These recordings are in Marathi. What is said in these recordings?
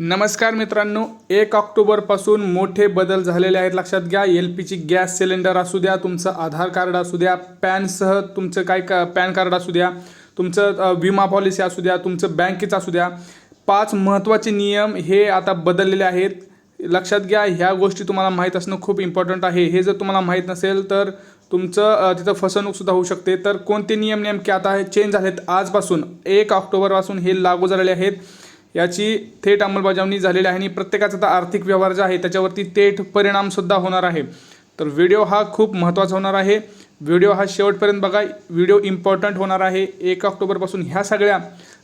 नमस्कार मित्रांनो एक ऑक्टोबरपासून मोठे बदल झालेले आहेत. लक्षात घ्या L P G gas cylinder असू द्या तुमचं आधार कार्ड असू द्या पॅनसह तुमचं काय का पॅन कार्ड असू द्या तुमचं विमा पॉलिसी असू द्या तुमचं बँकेचं असू द्या पाच महत्त्वाचे नियम हे आता बदललेले आहेत. लक्षात घ्या ह्या गोष्टी तुम्हाला माहीत असणं खूप इम्पॉर्टंट आहे. हे जर तुम्हाला माहीत नसेल तर तुमचं तिथं फसवणूकसुद्धा होऊ शकते. तर कोणते नियम नेमके आता हे चेंज झालेत आजपासून? एक ऑक्टोबरपासून हे लागू झालेले आहेत. याची थेट अंमलबजावणी झालेली आहे आणि प्रत्येकाचा आता आर्थिक व्यवहार जे आहे त्याच्यावरती थेट परिणामसुद्धा होणार आहे. तर व्हिडिओ हा खूप महत्त्वाचा होणार आहे. व्हिडिओ हा शेवटपर्यंत बघा. व्हिडिओ इम्पॉर्टंट होणार आहे. एक ऑक्टोबरपासून ह्या सगळ्या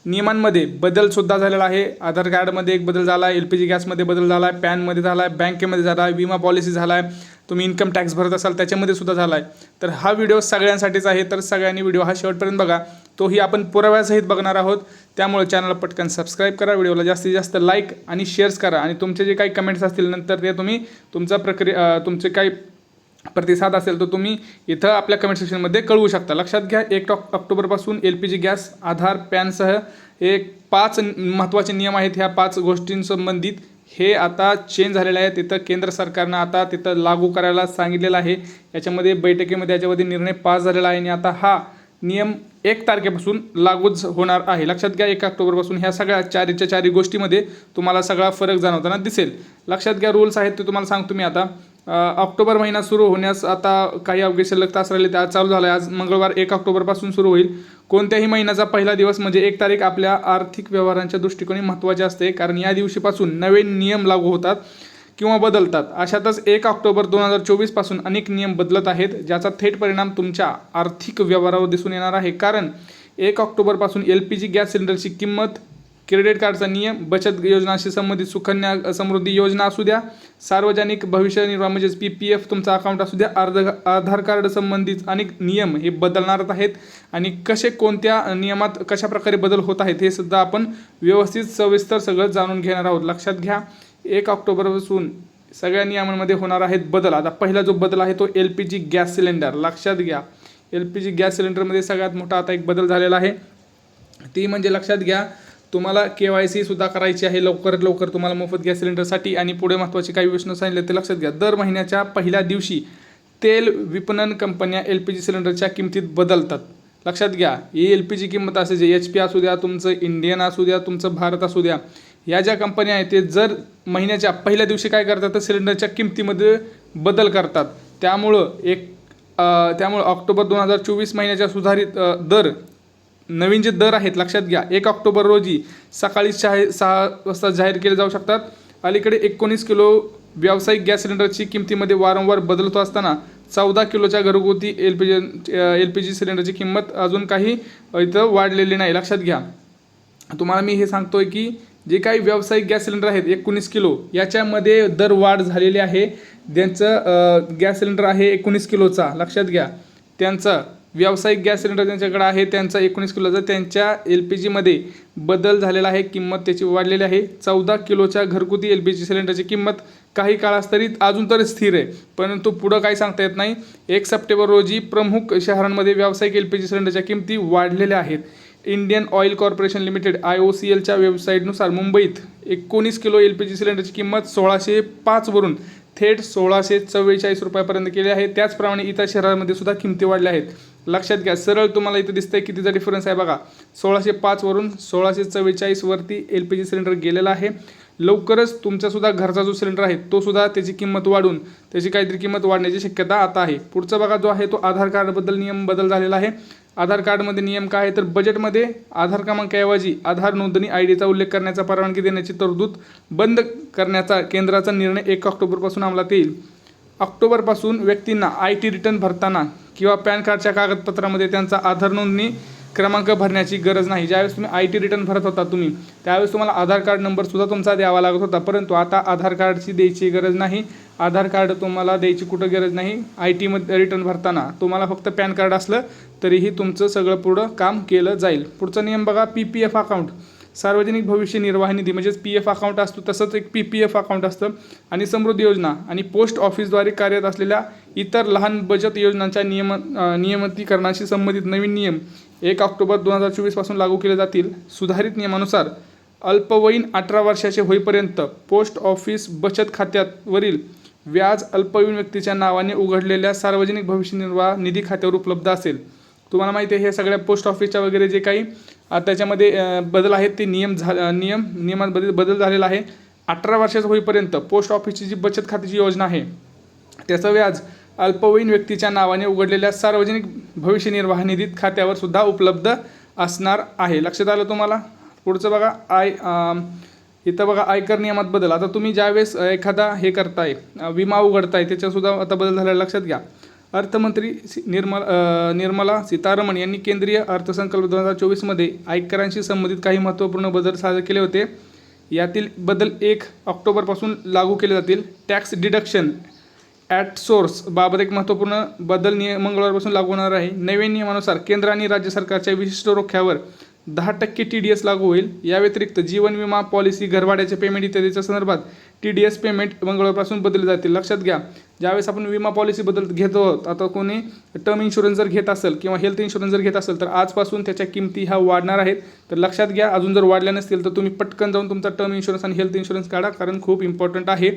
नियमांमध्ये बदलसुद्धा झालेला आहे. आधार कार्डमध्ये एक बदल झाला आहे एल पी जी गॅसमध्ये बदल झाला आहे पॅनमध्ये झाला आहे बँकेमध्ये झाला आहे विमा पॉलिसी झाला आहे तुम्ही इन्कम टॅक्स भरत असाल त्याच्यामध्ये सुद्धा झाला आहे तर हा व्हिडिओ सगळ्यांसाठीच आहे. तर सगळ्यांनी व्हिडिओ हा शेवटपर्यंत बघा. तोही आपण पुराव्यासहित बघणार आहोत. त्यामुळे चॅनलला पटकन सबस्क्राईब करा. व्हिडिओला जास्तीत जास्त लाईक आणि शेअर्स करा. आणि तुमचे जे काही कमेंट्स असतील नंतर ते तुम्ही तुमचा प्रक्रिया तुमचे काही प्रतिसाद असेल तर तुम्ही इथं आपल्या कमेंट सेक्शनमध्ये कळवू शकता. लक्षात घ्या एक ऑक ऑक्टोबरपासून L P G gas Aadhaar पॅनसह एक पाच महत्त्वाचे नियम आहेत. ह्या पाच गोष्टींसंबंधित हे आता चेंज झालेलं आहे. तिथं केंद्र सरकारनं आता तिथं लागू करायला सांगितलेलं आहे. याच्यामध्ये बैठकीमध्ये याच्यामध्ये निर्णय पास झालेला आहे आणि आता हा नियम एक तारखेपासून लागूच होणार आहे. लक्षात घ्या एक ऑक्टोबरपासून ह्या सगळ्या चारीच्या चारी गोष्टीमध्ये तुम्हाला सगळा फरक जाणवताना दिसेल. लक्षात घ्या रूल्स आहेत ते तुम्हाला सांगतो मी आता. ऑक्टोबर महिना सुरू होण्यास आता काही अवघे शिल्लक तास राहिले त्या चालू झाला आहे आज मंगळवार एक ऑक्टोबरपासून सुरू होईल. कोणत्याही महिन्याचा पहिला दिवस म्हणजे एक तारीख आपल्या आर्थिक व्यवहारांच्या दृष्टिकोनी महत्त्वाचे असते कारण या दिवशीपासून नवे नियम लागू होतात किंवा बदलतात. अशातच एक ऑक्टोबर दोन हजार चोवीसपासून अनेक नियम बदलत आहेत ज्याचा थेट परिणाम तुमच्या आर्थिक व्यवहारावर दिसून येणार आहे. कारण एक ऑक्टोबरपासून एल पी जी गॅस सिलेंडरची किंमत क्रेडिट कार्डचा नियम बचत योजनाशी संबंधित सुकन्या समृद्धी योजना असू द्या सार्वजनिक भविष्य निर्वाह म्हणजेच पी पी एफ तुमचा अकाउंट असू द्या अर्ध आधार कार्ड संबंधित अनेक नियम हे बदलणारच आहेत. आणि कसे कोणत्या नियमात कशा प्रकारे बदल होत आहेत हे सुद्धा आपण व्यवस्थित सविस्तर सगळं जाणून घेणार आहोत. लक्षात घ्या एक ऑक्टोबरपासून सगळ्या नियमांमध्ये होणार आहेत बदल. आता पहिला जो बदल आहे तो L P G gas cylinder. लक्षात घ्या एल पी जी गॅस सिलेंडरमध्ये सगळ्यात मोठा आता एक बदल झालेला आहे. ती म्हणजे लक्षात घ्या तुम्हाला के वाय सी सुद्धा करायची आहे. लवकरात लवकर तुम्हाला मोफत गॅस सिलेंडरसाठी आणि पुढे महत्त्वाचे काही प्रश्न सांगितले ते लक्षात घ्या. दर महिन्याच्या पहिल्या दिवशी तेल विपणन कंपन्या एल पी जी सिलेंडरच्या किमतीत बदलतात. लक्षात घ्या ही एल पी जी किंमत असे जे एच पी असू द्या तुमचं इंडियन असू द्या तुमचं भारत असू द्या या ज्या कंपन्या आहेत ते जर महिन्याच्या पहिल्या दिवशी काय करतात तर सिलेंडरच्या किमतीमध्ये बदल करतात. त्यामुळं एक त्यामुळं ऑक्टोबर दोन हजार चोवीस महिन्याच्या सुधारित दर नवीन जे दर आहेत लक्षात घ्या. एक ऑक्टोबर रोजी सकाळी सहा सहा वाजता जाहीर केले जाऊ शकतात. अलीकडे एकोणीस किलो व्यावसायिक गॅस सिलेंडरची किमतीमध्ये वारंवार बदल होत असताना चौदा किलोच्या घरगुती L P G L P G सिलेंडरची किंमत अजून काही इथं वाढलेली नाही. लक्षात घ्या. तुम्हाला मी हे सांगतोय की जे काही व्यावसायिक गॅस सिलेंडर आहेत एकोणीस किलो याच्यामध्ये दर वाढ झालेली आहे. ज्यांचं गॅस सिलेंडर आहे एकोणीस किलोचा. लक्षात घ्या. त्यांचं व्यावसायिक गॅस सिलेंडर ज्यांच्याकडे आहे त्यांचा एकोणीस किलोचा त्यांच्या एल पी जीमध्ये बदल झालेला आहे किंमत त्याची वाढलेली आहे. चौदा किलोच्या घरगुती एल पी जी सिलेंडरची किंमत काही काळास्तरीत अजून तर स्थिर आहे. परंतु पुढं काही सांगता येत नाही. एक सप्टेंबर रोजी प्रमुख शहरांमध्ये व्यावसायिक एल पी जी सिलेंडरच्या किमती वाढलेल्या आहेत. Indian oil corporation limited I O C एलच्या वेबसाईटनुसार मुंबईत एकोणीस किलो एल पी जी सिलेंडरची किंमत सोळाशे पाचवरून थेट सोळाशे चव्वेचाळीस रुपयापर्यंत केली आहे. त्याचप्रमाणे इतर शहरांमध्ये सुद्धा किमती वाढल्या आहेत. लक्षात घ्या सरळ तुम्हाला इथं दिसतंय कितीचा डिफरन्स आहे बघा. सोळाशे पाचवरून सोळाशे चव्वेचाळीसवरती एल पी जी सिलेंडर गेलेला आहे. लवकरच तुमचासुद्धा घरचा जो सिलेंडर आहे तो सुद्धा त्याची किंमत वाढून त्याची काहीतरी किंमत वाढण्याची शक्यता आता आहे. पुढचा बघा जो आहे तो आधार कार्डबद्दल नियम बदल झालेला आहे. आधार कार्डमध्ये नियम काय आहे? तर बजेटमध्ये आधार क्रमांकाऐवजी आधार नोंदणी आय डीचा उल्लेख करण्याचा परवानगी देण्याची तरतूद बंद करण्याचा केंद्राचा निर्णय एक ऑक्टोबरपासून अंमलात येईल. ऑक्टोबरपासून व्यक्तींना आय टी रिटर्न भरताना किंवा पॅन कार्डच्या कागदपत्रामध्ये त्यांचा आधार नोंदणी क्रमांक भरण्याची गरज नाही. ज्यावेळेस तुम्ही आय टी रिटर्न भरत होता तुम्ही त्यावेळेस तुम्हाला आधार कार्ड नंबरसुद्धा तुमचा द्यावा लागत होता. परंतु आता आधार कार्डची द्यायची गरज नाही. आधार कार्ड तुम्हाला द्यायची कुठं गरज नाही. आय टीमध्ये रिटर्न भरताना तुम्हाला फक्त पॅन कार्ड असलं तरीही तुमचं सगळं पुढं काम केलं जाईल. पुढचा नियम बघा पी पी एफ अकाउंट सार्वजनिक भविष्य निर्वाह निधी म्हणजेच पी एफ अकाउंट असतो तसंच एक पी पी एफ अकाउंट असतं. आणि समृद्धी योजना आणि पोस्ट ऑफिसद्वारे कार्यरत असलेल्या इतर लहान बचत योजनांच्या नियम नियमितीकरणाशी संबंधित नवीन नियम एक ऑक्टोबर दोन हजार चोवीसपासून लागू केले जातील. सुधारित नियमानुसार अल्पवयीन अठरा वर्षाचे होईपर्यंत पोस्ट ऑफिस बचत खात्यावरील व्याज अल्पवयीन व्यक्तीच्या नावाने उघडलेल्या सार्वजनिक भविष्य निर्वाह निधी खात्यावर उपलब्ध असेल. तुम्हाला माहिती आहे हे सगळ्या पोस्ट ऑफिसच्या वगैरे जे काही त्याच्यामध्ये बदल आहेत ते नियम झा नियम नियमात बदल बदल झालेला आहे. अठरा वर्षाचं होईपर्यंत पोस्ट ऑफिसची जी बचत खात्याची योजना आहे त्याचं व्याज अल्पवयीन व्यक्तीच्या नावाने उघडलेल्या सार्वजनिक भविष्य निर्वाह निधीत खात्यावर सुद्धा उपलब्ध असणार आहे. लक्षात आलं तुम्हाला? पुढचं बघा आय इथं बघा आयकर नियमात बदल. आता तुम्ही ज्यावेळेस एखादा हे करताय विमा उघडताय त्याच्यासुद्धा आता बदल झालेला लक्षात घ्या. अर्थमंत्री निर्मला निर्मला सीतारमण यांनी केंद्रीय अर्थसंकल्प दोन हजार चोवीसमध्ये आयकरांशी संबंधित काही महत्त्वपूर्ण बदल सादर केले होते. यातील बदल एक ऑक्टोबरपासून लागू केले जातील. टॅक्स डिडक्शन ॲट सोर्स बाबत एक महत्त्वपूर्ण बदल निय मंगळवारपासून लागू होणार आहे. नवीन नियमानुसार केंद्र आणि राज्य सरकारच्या विशिष्ट रोख्यावर दहा टक्के टी डी एस लागू होईल. या व्यतिरिक्त जीवन विमा पॉलिसी घरभाड्याचे पेमेंट इत्यादीच्या संदर्भात टी डी एस पेमेंट मंगळवारपासून बदलले जातील. लक्षात घ्या ज्यावेळेस आपण विमा पॉलिसी बदल घेतो आहोत आता कोणी टर्म इन्शुरन्स जर घेत असेल किंवा हेल्थ इन्शुरन्स जर घेत असेल तर आजपासून त्याच्या किमती ह्या वाढणार आहेत. तर लक्षात घ्या अजून जर वाढल्या नसतील तर तुम्ही पटकन जाऊन तुमचा टर्म इन्शुरन्स आणि हेल्थ इन्शुरन्स काढा कारण खूप इम्पॉर्टंट आहे.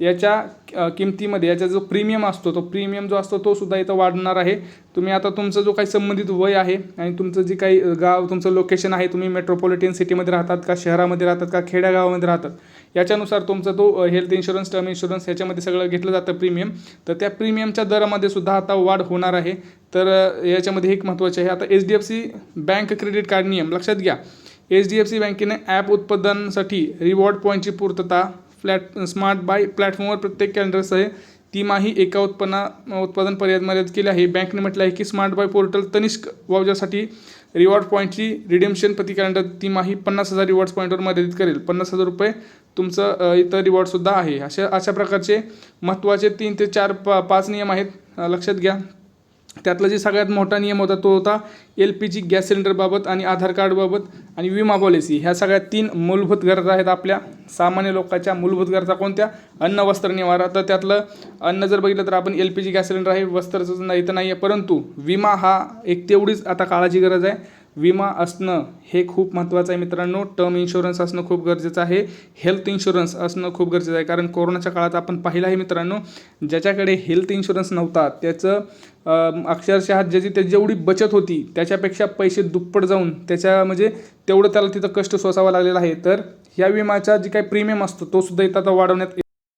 याच्या किमतीमध्ये याचा जो प्रीमियम असतो तो प्रीमियम जो असतो तो सुद्धा इथं वाढणार आहे. तुम्ही आता तुमचं जो काही संबंधित वय आहे आणि तुमचं जे काही गाव तुमचं लोकेशन आहे तुम्ही मेट्रोपॉलिटन सिटीमध्ये राहतात का शहरामध्ये राहतात का खेड्यागावामध्ये राहतात याच्यानुसार तुमचा तो हेल्थ इन्शुरन्स टर्म इन्शुरन्स ह्याच्यामध्ये सगळं घेतलं जातं प्रीमियम तर त्या प्रीमियमच्या दरामध्ये सुद्धा आता वाढ होणार आहे. तर याच्यामध्ये एक महत्त्वाचे आहे. आता H D F C bank credit card नियम लक्षात घ्या. एच डी एफ सी बँकेने ॲप उत्पादनासाठी रिवॉर्ड पॉईंटची पूर्तता फ्लॅट स्मार्ट बाय प्लॅटफॉर्मवर प्रत्येक कॅलेंडरसह तिमाही एका उत्पन्ना उत्पादन पर्याय मर्यादित केली आहे. बँकने म्हटलं आहे की स्मार्ट बाय पोर्टल तनिष्क वाउचरसाठी रिवॉर्ड पॉईंटची रिडेम्शन प्रति कॅलेंडर तिमाही पन्नास हजार रिवॉर्ड्स पॉईंटवर मर्यादित करेल. पन्नास हजार रुपये तुमचं इतर रिवॉर्डसुद्धा आहे. अशा अशा प्रकारचे महत्त्वाचे तीन ते चार पा पाच नियम आहेत. लक्षात घ्या. त्यातला जे सगळ्यात मोठा नियम होता तो होता एल पी जी गॅस सिलेंडरबाबत आणि आधार कार्डबाबत आणि विमा पॉलिसी. ह्या सगळ्या तीन मूलभूत गरजा आहेत आपल्या. सामान्य लोकांच्या मूलभूत गरजा कोणत्या? अन्न वस्त्र निवारा. तर त्यातलं अन्न जर बघितलं तर आपण L P G gas cylinder आहे वस्त्रचं नाही तर नाही आहे परंतु विमा हा एक तेवढीच आता काळाची गरज आहे. विमा असणं हे खूप महत्त्वाचं आहे मित्रांनो. टर्म इन्शुरन्स असणं खूप गरजेचं आहे. हेल्थ इन्शुरन्स असणं खूप गरजेचं आहे. कारण कोरोनाच्या काळात आपण पाहिलं आहे मित्रांनो ज्याच्याकडे हेल्थ इन्शुरन्स नव्हता त्याचं अक्षरशः ज्याची त्याची जेवढी बचत होती त्याच्यापेक्षा पैसे दुप्पट जाऊन त्याच्या म्हणजे तेवढं त्याला तिथं कष्ट सोसावा लागलेला आहे. तर ह्या विमाचा जी काही प्रीमियम असतो तो सुद्धा इथं आता वाढवण्यात